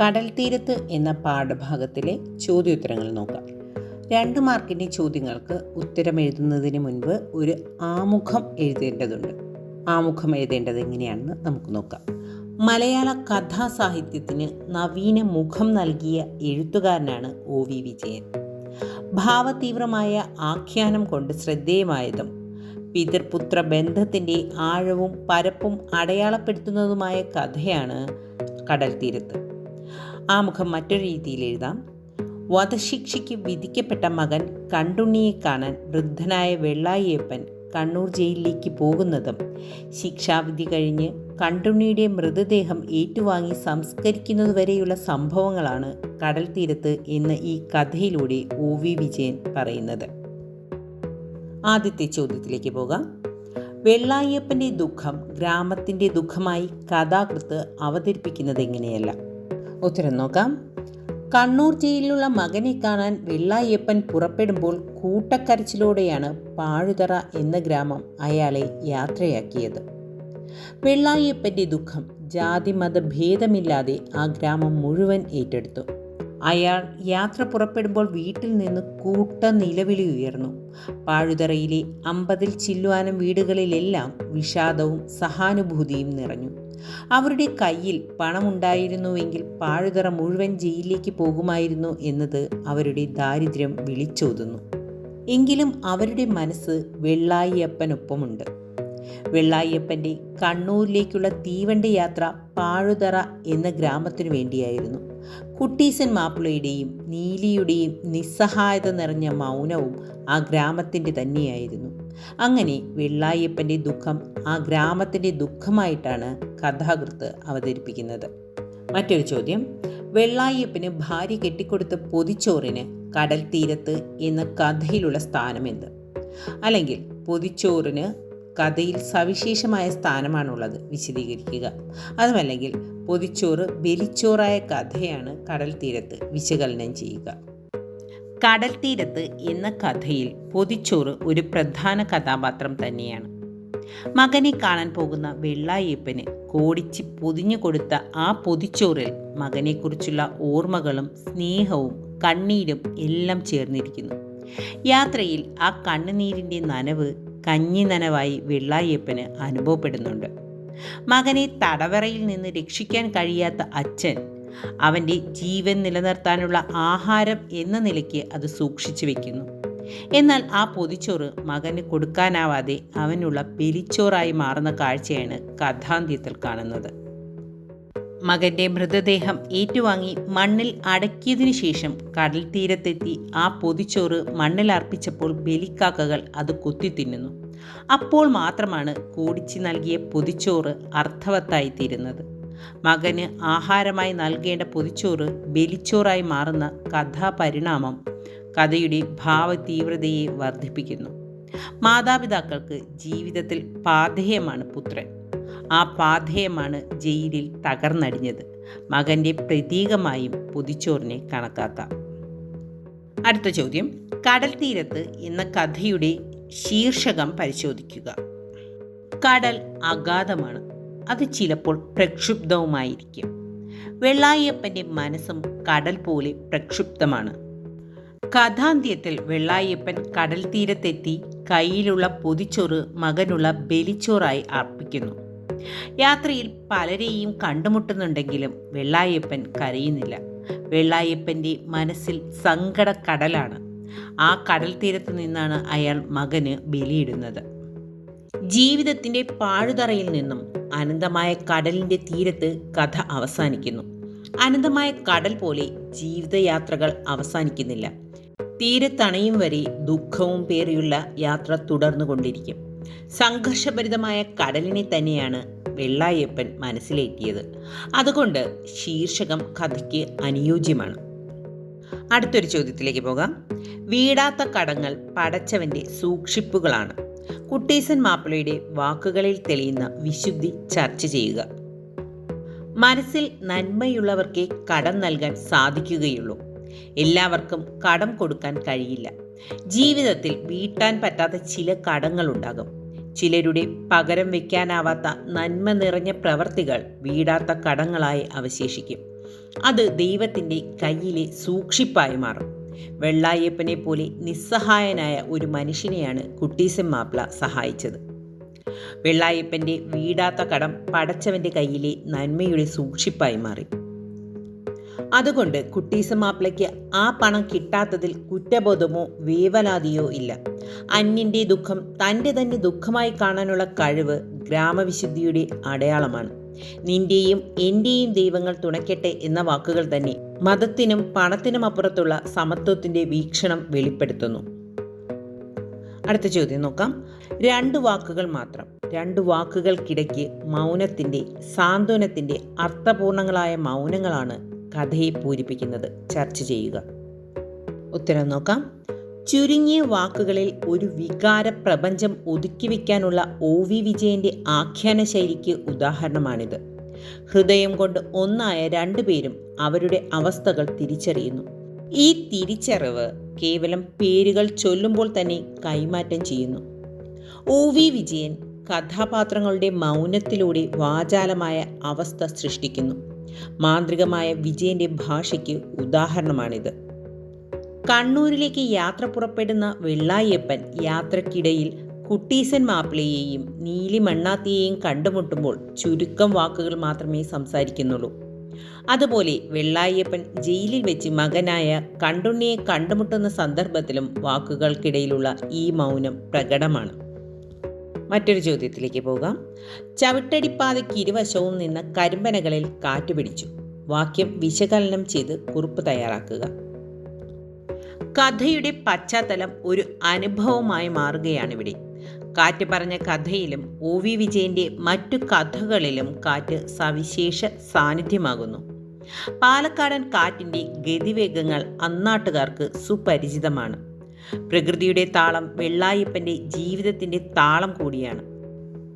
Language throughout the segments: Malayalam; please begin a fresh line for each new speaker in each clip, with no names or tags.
കടൽ തീരത്ത് എന്ന പാഠഭാഗത്തിലെ ചോദ്യോത്തരങ്ങൾ നോക്കാം. രണ്ട് മാർക്കിന്റെ ചോദ്യങ്ങൾക്ക് ഉത്തരം എഴുതുന്നതിന് മുൻപ് ഒരു ആമുഖം എഴുതേണ്ടതുണ്ട്. ആമുഖം എഴുതേണ്ടത് എങ്ങനെയാണെന്ന് നമുക്ക് നോക്കാം. മലയാള കഥാസാഹിത്യത്തിന് നവീന മുഖം നൽകിയ എഴുത്തുകാരനാണ് ഒ വി വിജയൻ. ഭാവതീവ്രമായ ആഖ്യാനം കൊണ്ട് ശ്രദ്ധേയമായതും പിതൃപുത്ര ബന്ധത്തിന്റെ ആഴവും പരപ്പും അടയാളപ്പെടുത്തുന്നതുമായ കഥയാണ് കടൽ തീരത്ത് ആമുഖം മറ്റൊരു രീതിയിൽ എഴുതാം. വധശിക്ഷയ്ക്ക് വിധിക്കപ്പെട്ട മകൻ കണ്ടുണ്ണിയെ കാണാൻ വൃദ്ധനായ വെള്ളായിയപ്പൻ കണ്ണൂർ ജയിലിലേക്ക് പോകുന്നതും ശിക്ഷാവിധി കഴിഞ്ഞ് കണ്ടുണ്ണിയുടെ മൃതദേഹം ഏറ്റുവാങ്ങി സംസ്കരിക്കുന്നതുവരെയുള്ള സംഭവങ്ങളാണ് കടൽ തീരത്ത് എന്ന ഈ കഥയിലൂടെ ഒ വി വിജയൻ പറയുന്നത്. ആദ്യത്തെ ചോദ്യത്തിലേക്ക് പോകാം. വെള്ളായപ്പന്റെ ദുഃഖം ഗ്രാമത്തിന്റെ ദുഃഖമായി കഥാകൃത്ത് അവതരിപ്പിക്കുന്നത് എങ്ങനെയല്ല? ഉത്തരം നോക്കാം. കണ്ണൂർ ജയിലിലുള്ള മകനെ കാണാൻ വെള്ളായപ്പൻ പുറപ്പെടുമ്പോൾ കൂട്ടക്കരച്ചിലോടെയാണ് പാഴുതറ എന്ന ഗ്രാമം അയാളെ യാത്രയാക്കിയത്. വെള്ളായപ്പന്റെ ദുഃഖം ജാതിമത ഭേദമില്ലാതെ ആ ഗ്രാമം മുഴുവൻ ഏറ്റെടുത്തു. അയാൾ യാത്ര പുറപ്പെടുമ്പോൾ വീട്ടിൽ നിന്ന് കൂട്ട നിലവിളി ഉയർന്നു. പാഴുതറയിലെ അമ്പതിൽ ചില്ലുവാനം വീടുകളിലെല്ലാം വിഷാദവും സഹാനുഭൂതിയും നിറഞ്ഞു. അവരുടെ കയ്യിൽ പണമുണ്ടായിരുന്നുവെങ്കിൽ പാഴുതറ മുഴുവൻ ജയിലിലേക്ക് പോകുമായിരുന്നു എന്നത് അവരുടെ ദാരിദ്ര്യം വിളിച്ചോതുന്നു. എങ്കിലും അവരുടെ മനസ്സ് വെള്ളായിയപ്പനൊപ്പമുണ്ട്. വെള്ളായിയപ്പന്റെ കണ്ണൂരിലേക്കുള്ള തീവണ്ടി യാത്ര പാഴുതറ എന്ന ഗ്രാമത്തിനു വേണ്ടിയായിരുന്നു. കുട്ടീസൻ മാപ്പിളയുടെയും നീലിയുടെയും നിസ്സഹായത നിറഞ്ഞ മൗനവും ആ ഗ്രാമത്തിന്റെ തന്നെയായിരുന്നു. അങ്ങനെ വെള്ളായപ്പന്റെ ദുഃഖം ആ ഗ്രാമത്തിന്റെ ദുഃഖമായിട്ടാണ് കഥാകൃത്ത് അവതരിപ്പിക്കുന്നത്. മറ്റൊരു ചോദ്യം വെള്ളായപ്പന് ഭാര്യ കെട്ടിക്കൊടുത്ത പൊതിച്ചോറിന് കടൽ തീരത്ത് എന്ന കഥയിലുള്ള സ്ഥാനമെന്ത് അല്ലെങ്കിൽ പൊതിച്ചോറിന് കഥയിൽ സവിശേഷമായ സ്ഥാനമാണുള്ളത് വിശദീകരിക്കുക. അതുമല്ലെങ്കിൽ പൊതിച്ചോറ് ബലിച്ചോറായ കഥയാണ് കടൽ തീരത്ത് വിശകലനം ചെയ്യുക. കടൽ തീരത്ത് എന്ന കഥയിൽ പൊതിച്ചോറ് ഒരു പ്രധാന കഥാപാത്രം തന്നെയാണ്. മകനെ കാണാൻ പോകുന്ന വെള്ളായപ്പന് കോടിച്ച് പൊതിഞ്ഞു കൊടുത്ത ആ പൊതിച്ചോറിൽ മകനെക്കുറിച്ചുള്ള ഓർമ്മകളും സ്നേഹവും കണ്ണീരും എല്ലാം ചേർന്നിരിക്കുന്നു. യാത്രയിൽ ആ കണ്ണുനീരിന്റെ നനവ് കഞ്ഞി നനവായി വെള്ളായപ്പന് അനുഭവപ്പെടുന്നുണ്ട്. മകനെ തടവറയിൽ നിന്ന് രക്ഷിക്കാൻ കഴിയാത്ത അച്ഛൻ അവന്റെ ജീവൻ നിലനിർത്താനുള്ള ആഹാരം എന്ന നിലയ്ക്ക് അത് സൂക്ഷിച്ചു വെക്കുന്നു. എന്നാൽ ആ പൊതിച്ചോറ് മകന് കൊടുക്കാനാവാതെ അവനുള്ള പെരിച്ചോറായി മാറുന്ന കാഴ്ചയാണ് കഥാന്ത്യത്തിൽ കാണുന്നത്. മകന്റെ മൃതദേഹം ഏറ്റുവാങ്ങി മണ്ണിൽ അടക്കിയതിനു ശേഷം കടൽ തീരത്തെത്തി ആ പൊതിച്ചോറ് മണ്ണിൽ അർപ്പിച്ചപ്പോൾ ബലിക്കാക്കകൾ അത് കൊത്തി തിന്നുന്നു. അപ്പോൾ മാത്രമാണ് കൂടിച്ച് നൽകിയ പൊതിച്ചോറ് അർത്ഥവത്തായി തീരുന്നത്. മകന് ആഹാരമായി നൽകേണ്ട പൊതിച്ചോറ് ബലിച്ചോറായി മാറുന്ന കഥാപരിണാമം കഥയുടെ ഭാവതീവ്രതയെ വർദ്ധിപ്പിക്കുന്നു. മാതാപിതാക്കൾക്ക് ജീവിതത്തിൽ പാധേയമാണ് പുത്രൻ. ആ പാധേയമാണ് ജയിലിൽ തകർന്നടിഞ്ഞത്. മകന്റെ പ്രതീകമായും പൊതിച്ചോറിനെ കണക്കാക്കാം. അടുത്ത ചോദ്യം. കടൽ തീരത്ത് എന്ന കഥയുടെ ശീർഷകം പരിശോധിക്കുക. കടൽ അഗാധമാണ്. അത് ചിലപ്പോൾ പ്രക്ഷുബ്ധവുമായിരിക്കും. വെള്ളായപ്പന്റെ മനസ്സും കടൽ പോലെ പ്രക്ഷുബ്ധമാണ്. കഥാന്ത്യത്തിൽ വെള്ളായപ്പൻ കടൽ തീരത്തെത്തി കയ്യിലുള്ള പൊതിച്ചോറ് മകനുള്ള ബലിച്ചോറായി അർപ്പിക്കുന്നു. യാത്രയിൽ പലരെയും കണ്ടുമുട്ടുന്നുണ്ടെങ്കിലും വെള്ളായപ്പൻ കരയുന്നില്ല. വെള്ളായപ്പന്റെ മനസ്സിൽ സങ്കടക്കടലാണ്. ആ കടൽ തീരത്ത് നിന്നാണ് അയാൾ മകന് ബലിയിടുന്നത്. ജീവിതത്തിന്റെ പാഴുതറയിൽ നിന്നും അനന്തമായ കടലിന്റെ തീരത്ത് കഥ അവസാനിക്കുന്നു. അനന്തമായ കടൽ പോലെ ജീവിതയാത്രകൾ അവസാനിക്കുന്നില്ല. തീരത്തണയും വരെ ദുഃഖവും പേറിയുള്ള യാത്ര തുടർന്നുകൊണ്ടിരിക്കും. സംഘർഷഭരിതമായ കടലിനെ തന്നെയാണ് വെള്ളായപ്പൻ മനസ്സിലേറ്റിയത്. അതുകൊണ്ട് ശീർഷകം കഥയ്ക്ക് അനുയോജ്യമാണ്. അടുത്തൊരു ചോദ്യത്തിലേക്ക് പോകാം. വീടാത്ത കടങ്ങൾ പടച്ചവന്റെ സൂക്ഷിപ്പുകളാണ്. കുട്ടീസൻ മാപ്പിളയുടെ വാക്കുകളിൽ തെളിയുന്ന വിശുദ്ധി ചർച്ച ചെയ്യുക. മനസ്സിൽ നന്മയുള്ളവർക്കേ കടം നൽകാൻ സാധിക്കുകയുള്ളൂ. എല്ലാവർക്കും കടം കൊടുക്കാൻ കഴിയില്ല. ജീവിതത്തിൽ വീട്ടാൻ പറ്റാത്ത ചില കടങ്ങളുണ്ടാകും. ചിലരുടെ പകരം വയ്ക്കാനാവാത്ത നന്മ നിറഞ്ഞ പ്രവർത്തികൾ വീടാത്ത കടങ്ങളായി അവശേഷിക്കും. അത് ദൈവത്തിന്റെ കയ്യിലെ സൂക്ഷിപ്പായി മാറും. വെള്ളായപ്പനെ പോലെ നിസ്സഹായനായ ഒരു മനുഷ്യനെയാണ് കുട്ടീസൻ മാപ്പിള സഹായിച്ചത്. വെള്ളായപ്പന്റെ വീടാത്ത കടം പടച്ചവന്റെ കയ്യിലെ നന്മയുടെ സൂക്ഷിപ്പായി മാറി. അതുകൊണ്ട് കുട്ടീസ മാപ്പിളയ്ക്ക് ആ പണം കിട്ടാത്തതിൽ കുറ്റബോധമോ വേവലാതിയോ ഇല്ല. അന്യന്റെ ദുഃഖം തന്റെ തന്നെ ദുഃഖമായി കാണാനുള്ള കഴിവ് ഗ്രാമവിശുദ്ധിയുടെ അടയാളമാണ്. നിന്റെയും എന്റെയും ദൈവങ്ങൾ തുണയ്ക്കട്ടെ എന്ന വാക്കുകൾ തന്നെ മതത്തിനും പണത്തിനും അപ്പുറത്തുള്ള സമത്വത്തിന്റെ വീക്ഷണം വെളിപ്പെടുത്തുന്നു. അടുത്ത ചോദ്യം നോക്കാം. രണ്ട് വാക്കുകൾ മാത്രം. രണ്ട് വാക്കുകൾക്കിടയ്ക്ക് മൗനത്തിന്റെ സാന്ത്വനത്തിന്റെ അർത്ഥപൂർണങ്ങളായ മൗനങ്ങളാണ് കഥയെ പൂരിപ്പിക്കുന്നത്. ചർച്ച ചെയ്യുക. ഉത്തരം നോക്കാം. ചുരുങ്ങിയ വാക്കുകളിൽ ഒരു വികാര പ്രപഞ്ചം ഒതുക്കി വയ്ക്കാനുള്ള ഒ വി വിജയന്റെ ആഖ്യാന ശൈലിക്ക് ഉദാഹരണമാണിത്. ഹൃദയം കൊണ്ട് ഒന്നായ രണ്ടുപേരും അവരുടെ അവസ്ഥകൾ തിരിച്ചറിയുന്നു. ഈ തിരിച്ചറിവ് കേവലം പേരുകൾ ചൊല്ലുമ്പോൾ തന്നെ കൈമാറ്റം ചെയ്യുന്നു. ഒ വി വിജയൻ കഥാപാത്രങ്ങളുടെ മൗനത്തിലൂടെ വാചാലമായ അവസ്ഥ സൃഷ്ടിക്കുന്നു. മാന്ത്രികമായ വിജയന്റെ ഭാഷയ്ക്ക് ഉദാഹരണമാണിത്. കണ്ണൂരിലേക്ക് യാത്ര പുറപ്പെടുന്ന വെള്ളായപ്പൻ യാത്രക്കിടയിൽ കുട്ടീസൻ മാപ്പിളയെയും നീലിമണ്ണാത്തിയെയും കണ്ടുമുട്ടുമ്പോൾ ചുരുക്കം വാക്കുകൾ മാത്രമേ സംസാരിക്കുന്നുള്ളൂ. അതുപോലെ വെള്ളായപ്പൻ ജയിലിൽ വെച്ച് മകനായ കണ്ടുണ്ണിയെ കണ്ടുമുട്ടുന്ന സന്ദർഭത്തിലും വാക്കുകൾക്കിടയിലുള്ള ഈ മൗനം പ്രകടമാണ്. മറ്റൊരു ചോദ്യത്തിലേക്ക് പോകാം. ചവിട്ടടിപ്പാതയ്ക്ക് ഇരുവശവും നിന്ന കരിമ്പനകളിൽ കാറ്റുപിടിച്ചു. വാക്യം വിശകലനം ചെയ്ത് കുറിപ്പ് തയ്യാറാക്കുക. കഥയുടെ പശ്ചാത്തലം ഒരു അനുഭവമായി മാറുകയാണിവിടെ കാറ്റ് പറഞ്ഞ കഥയിലും ഒ വി വിജയന്റെ മറ്റു കഥകളിലും കാറ്റ് സവിശേഷ സാന്നിധ്യമാകുന്നു. പാലക്കാടൻ കാറ്റിന്റെ ഗതിവേഗങ്ങൾ അന്നാട്ടുകാർക്ക് സുപരിചിതമാണ്. പ്രകൃതിയുടെ താളം വെള്ളായപ്പന്റെ ജീവിതത്തിന്റെ താളം കൂടിയാണ്.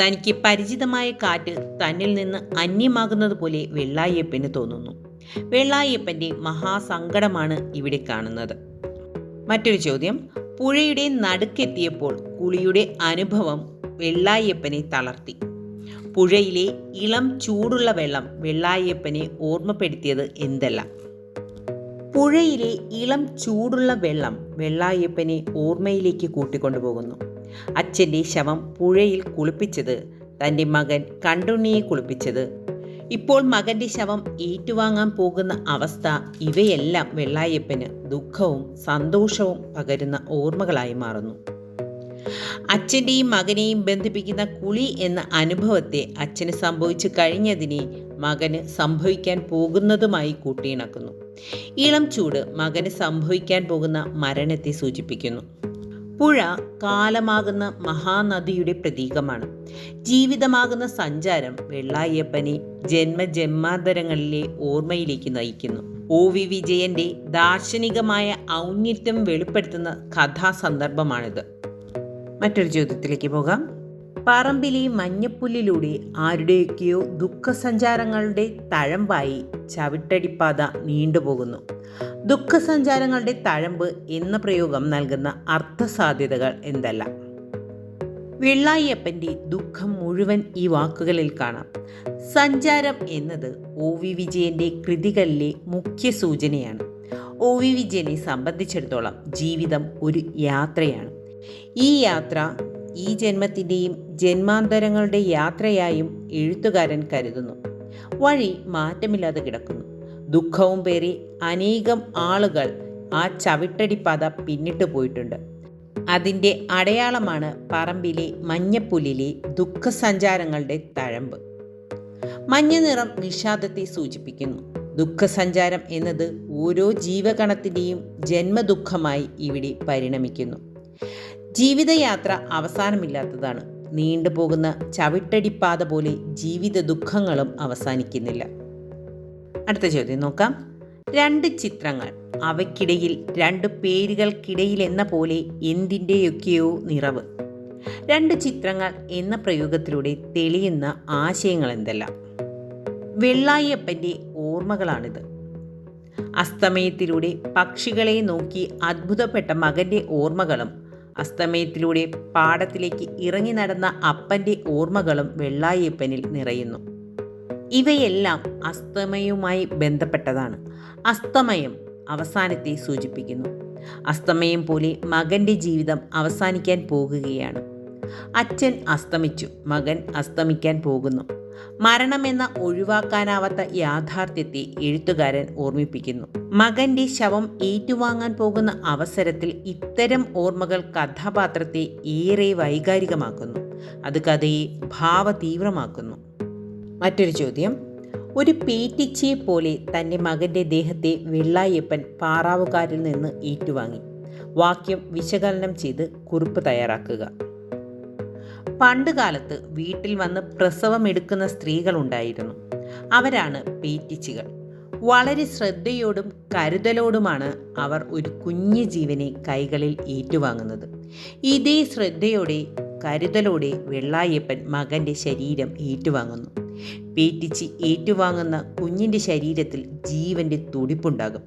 തനിക്ക് പരിചിതമായ കാറ്റ് തന്നിൽ നിന്ന് അന്യമാകുന്നത് പോലെ വെള്ളായപ്പന് തോന്നുന്നു. വെള്ളായപ്പന്റെ മഹാസങ്കടമാണ് ഇവിടെ കാണുന്നത്. മറ്റൊരു ചോദ്യം. പുഴയുടെ നടുക്കെത്തിയപ്പോൾ കുളിയുടെ അനുഭവം വെള്ളായപ്പനെ തളർത്തി. പുഴയിലെ ഇളം ചൂടുള്ള വെള്ളം വെള്ളായപ്പനെ ഓർമ്മപ്പെടുത്തിയത് എന്തല്ല. പുഴയിലെ ഇളം ചൂടുള്ള വെള്ളം വെള്ളായപ്പനെ ഓർമ്മയിലേക്ക് കൂട്ടിക്കൊണ്ടുപോകുന്നു. അച്ഛന്റെ ശവം പുഴയിൽ കുളിപ്പിച്ചത് തന്റെ മകൻ കണ്ടുണ്ണിയെ കുളിപ്പിച്ചത് ഇപ്പോൾ മകന്റെ ശവം ഏറ്റുവാങ്ങാൻ പോകുന്ന അവസ്ഥ ഇവയെല്ലാം വെള്ളായപ്പന് ദുഃഖവും സന്തോഷവും പകരുന്ന ഓർമ്മകളായി മാറുന്നു. അച്ഛന്റെയും മകനെയും ബന്ധിപ്പിക്കുന്ന കുളി എന്ന അനുഭവത്തെ അച്ഛന് സംഭവിച്ചു കഴിഞ്ഞതിനെ മകന് സംഭവിക്കാൻ പോകുന്നതുമായി കൂട്ടിയിണക്കുന്നു. ഇളം ചൂട് മകന് സംഭവിക്കാൻ പോകുന്ന മരണത്തെ സൂചിപ്പിക്കുന്നു. പുഴ കാലമാകുന്ന മഹാനദിയുടെ പ്രതീകമാണ്. ജീവിതമാകുന്ന സഞ്ചാരം വെള്ളായപ്പനെ ജന്മജന്മാന്തരങ്ങളിലെ ഓർമ്മയിലേക്ക് നയിക്കുന്നു. ഒ വി വിജയന്റെ ദാർശനികമായ ഔന്നിത്യം വെളിപ്പെടുത്തുന്ന കഥാസന്ദർഭമാണിത്. മറ്റൊരു ചോദ്യത്തിലേക്ക് പോകാം. പറമ്പിലെ മഞ്ഞപ്പുല്ലിലൂടെ ആരുടെയൊക്കെയോ ദുഃഖസഞ്ചാരങ്ങളുടെ തഴമ്പായി ചവിട്ടടിപ്പാത നീണ്ടുപോകുന്നു. ദുഃഖസഞ്ചാരങ്ങളുടെ തഴമ്പ് എന്ന പ്രയോഗം നൽകുന്ന അർത്ഥസാധ്യതകൾ എന്തല്ല? വെള്ളായിയപ്പന്റെ ദുഃഖം മുഴുവൻ ഈ വാക്കുകളിൽ കാണാം. സഞ്ചാരം എന്നത് ഒ വി വിജയന്റെ കൃതികളിലെ മുഖ്യ സൂചനയാണ്. ഒ വി വിജയനെ സംബന്ധിച്ചിടത്തോളം ജീവിതം ഒരു യാത്രയാണ്. ഈ യാത്ര ഈ ജന്മത്തിന്റെയും ജന്മാന്തരങ്ങളുടെ യാത്രയായും എഴുത്തുകാരൻ കരുതുന്നു. വഴി മാറ്റമില്ലാതെ കിടക്കുന്നു. ദുഃഖവും പേറി അനേകം ആളുകൾ ആ ചവിട്ടടി ചവിട്ടടിപ്പാത പിന്നിട്ട് പോയിട്ടുണ്ട്. അതിന്റെ അടയാളമാണ് പറമ്പിലെ മഞ്ഞപ്പുലിലെ ദുഃഖസഞ്ചാരങ്ങളുടെ തഴമ്പ്. മഞ്ഞ നിറം വിഷാദത്തെ സൂചിപ്പിക്കുന്നു. ദുഃഖസഞ്ചാരം എന്നത് ഓരോ ജീവകണത്തിന്റെയും ജന്മദുഃഖമായി ഇവിടെ പരിണമിക്കുന്നു. ജീവിതയാത്ര അവസാനമില്ലാത്തതാണ്. നീണ്ടുപോകുന്ന ചവിട്ടടിപ്പാത പോലെ ജീവിത ദുഃഖങ്ങളും അവസാനിക്കുന്നില്ല. അടുത്ത ചോദ്യം നോക്കാം. രണ്ട് ചിത്രങ്ങൾ അവയ്ക്കിടയിൽ രണ്ട് പേരുകൾക്കിടയിൽ എന്ന പോലെ എന്തിന്റെയൊക്കെയോ നിറവ്. രണ്ട് ചിത്രങ്ങൾ എന്ന പ്രയോഗത്തിലൂടെ തെളിയുന്ന ആശയങ്ങൾ എന്തെല്ലാം? വെള്ളായപ്പന്റെ ഓർമ്മകളാണിത്. അസ്തമയത്തിലൂടെ പക്ഷികളെ നോക്കി അത്ഭുതപ്പെട്ട മകന്റെ ഓർമ്മകളും അസ്തമയത്തിലൂടെ പാടത്തിലേക്ക് ഇറങ്ങി നടന്ന അപ്പന്റെ ഓർമ്മകളും വെള്ളായപ്പനിൽ നിറയുന്നു. ഇവയെല്ലാം അസ്തമയവുമായി ബന്ധപ്പെട്ടതാണ്. അസ്തമയം അവസാനത്തെ സൂചിപ്പിക്കുന്നു. അസ്തമയം പോലെ മകന്റെ ജീവിതം അവസാനിക്കാൻ പോകുകയാണ്. അച്ഛൻ അസ്തമിച്ചു മകൻ അസ്തമിക്കാൻ പോകുന്നു. മരണമെന്ന ഒഴിവാക്കാനാവാത്ത യാഥാർത്ഥ്യത്തെ എഴുത്തുകാരൻ ഓർമ്മിപ്പിക്കുന്നു. മകന്റെ ശവം ഏറ്റുവാങ്ങാൻ പോകുന്ന അവസരത്തിൽ ഇത്തരം ഓർമ്മകൾ കഥാപാത്രത്തെ ഏറെ വൈകാരികമാക്കുന്നു. അത് കഥയെ ഭാവതീവ്രമാക്കുന്നു. മറ്റൊരു ചോദ്യം. ഒരു പീറ്റിച്ചിയെ പോലെ തന്റെ മകന്റെ ദേഹത്തെ വെള്ളായപ്പൻ പാറാവുകാരിൽ നിന്ന് ഏറ്റുവാങ്ങി. വാക്യം വിശകലനം ചെയ്ത് കുറിപ്പ് തയ്യാറാക്കുക. പണ്ടുകാലത്ത് വീട്ടിൽ വന്ന് പ്രസവം പ്രസവമെടുക്കുന്ന സ്ത്രീകളുണ്ടായിരുന്നു അവരാണ് പേറ്റിച്ചികൾ. വളരെ ശ്രദ്ധയോടും കരുതലോടുമാണ് അവർ ഒരു കുഞ്ഞു ജീവനെ കൈകളിൽ ഏറ്റുവാങ്ങുന്നത്. ഇതേ ശ്രദ്ധയോടെ കരുതലോടെ വെള്ളായപ്പൻ മകന്റെ ശരീരം ഏറ്റുവാങ്ങുന്നു. പേറ്റിച്ച് ഏറ്റുവാങ്ങുന്ന കുഞ്ഞിന്റെ ശരീരത്തിൽ ജീവന്റെ തുടിപ്പുണ്ടാകും.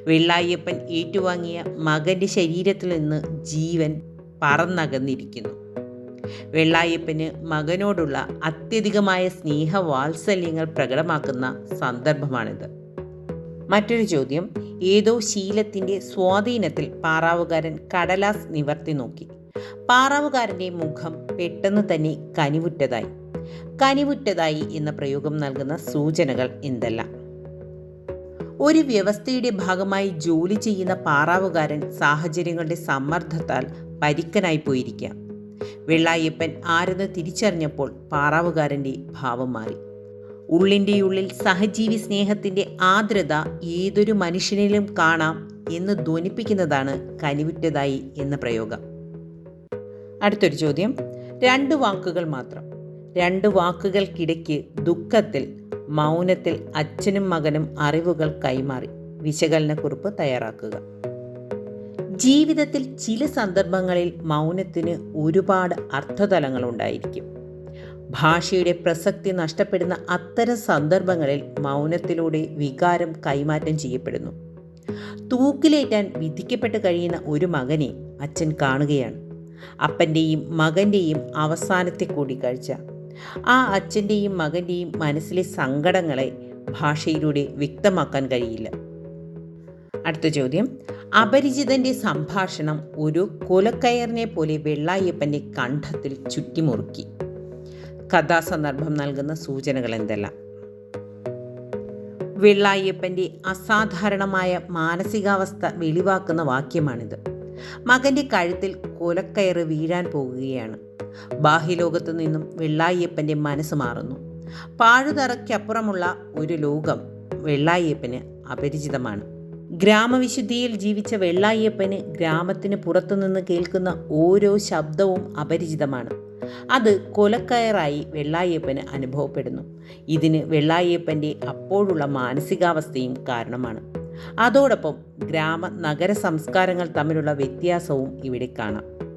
വെള്ളായപ്പൻ ഏറ്റുവാങ്ങിയ മകന്റെ ശരീരത്തിൽ നിന്ന് ജീവൻ പറന്നകന്നിരിക്കുന്നു. വെള്ളായപ്പന് മകനോടുള്ള അത്യധികമായ സ്നേഹവാത്സല്യങ്ങൾ പ്രകടമാക്കുന്ന സന്ദർഭമാണിത്. മറ്റൊരു ചോദ്യം ഏതോ ശീലത്തിന്റെ സ്വാധീനത്തിൽ പാറാവുകാരൻ കടലാസ് നിവർത്തി നോക്കി. പാറാവുകാരന്റെ മുഖം പെട്ടെന്ന് തന്നെ കനിവുറ്റതായി. കനിവുറ്റതായി എന്ന പ്രയോഗം നൽകുന്ന സൂചനകൾ എന്തെല്ലാം? ഒരു വ്യവസ്ഥയുടെ ഭാഗമായി ജോലി ചെയ്യുന്ന പാറാവുകാരൻ സാഹചര്യങ്ങളുടെ സമ്മർദ്ദത്താൽ പരിക്കനായി പോയിരിക്കാം. വെള്ളായപ്പൻ ആരെന്ന് തിരിച്ചറിഞ്ഞപ്പോൾ പാറാവുകാരന്റെ ഭാവം മാറി. ഉള്ളിന്റെ ഉള്ളിൽ സഹജീവി സ്നേഹത്തിന്റെ ആർദ്രത ഏതൊരു മനുഷ്യനിലും കാണാം എന്ന് ധ്വനിപ്പിക്കുന്നതാണ് കനിവുറ്റതായി എന്ന പ്രയോഗം. അടുത്തൊരു ചോദ്യം. രണ്ട് വാക്കുകൾ മാത്രം. രണ്ട് വാക്കുകൾക്കിടയ്ക്ക് ദുഃഖത്തിൽ മൗനത്തിൽ അച്ഛനും മകനും അറിവുകൾ കൈമാറി. വിശകലനക്കുറിപ്പ് തയ്യാറാക്കുക. ജീവിതത്തിൽ ചില സന്ദർഭങ്ങളിൽ മൗനത്തിന് ഒരുപാട് അർത്ഥതലങ്ങൾ ഉണ്ടായിരിക്കും ഭാഷയുടെ പ്രസക്തി നഷ്ടപ്പെടുന്ന അത്തരം സന്ദർഭങ്ങളിൽ മൗനത്തിലൂടെ വികാരം കൈമാറ്റം ചെയ്യപ്പെടുന്നു. തൂക്കിലേറ്റാൻ വിധിക്കപ്പെട്ട് കഴിയുന്ന ഒരു മകനെ അച്ഛൻ കാണുകയാണ്. അപ്പന്റെയും മകന്റെയും അവസാനത്തെ കൂടിക്കാഴ്ച ആ അച്ഛന്റെയും മകന്റെയും മനസ്സിലെ സങ്കടങ്ങളെ ഭാഷയിലൂടെ വ്യക്തമാക്കാൻ കഴിയില്ല. അടുത്ത ചോദ്യം. അപരിചിതന്റെ സംഭാഷണം ഒരു കൊലക്കയറിനെ പോലെ വെള്ളായപ്പന്റെ കണ്ഠത്തിൽ ചുറ്റിമുറുക്കി. കഥാസന്ദർഭം നൽകുന്ന സൂചനകൾ എന്തെല്ലാം? വെള്ളായപ്പന്റെ അസാധാരണമായ മാനസികാവസ്ഥ വെളിവാക്കുന്ന വാക്യമാണിത്. മകന്റെ കഴുത്തിൽ കൊലക്കയറ് വീഴാൻ പോകുകയാണ്. ബാഹ്യലോകത്തു നിന്നും വെള്ളായപ്പന്റെ മനസ്സ് മാറുന്നു. പാഴുതറയ്ക്കപ്പുറമുള്ള ഒരു ലോകം വെള്ളായിയപ്പന് അപരിചിതമാണ്. ഗ്രാമവിശുദ്ധിയിൽ ജീവിച്ച വെള്ളായിയപ്പന് ഗ്രാമത്തിന് പുറത്തുനിന്ന് കേൾക്കുന്ന ഓരോ ശബ്ദവും അപരിചിതമാണ്. അത് കൊലക്കയറായി വെള്ളായിയപ്പന് അനുഭവപ്പെടുന്നു. ഇതിന് വെള്ളായപ്പന്റെ അപ്പോഴുള്ള മാനസികാവസ്ഥയും കാരണമാണ്. അതോടൊപ്പം ഗ്രാമ നഗര സംസ്കാരങ്ങൾ തമ്മിലുള്ള വ്യത്യാസവും ഇവിടെ കാണാം.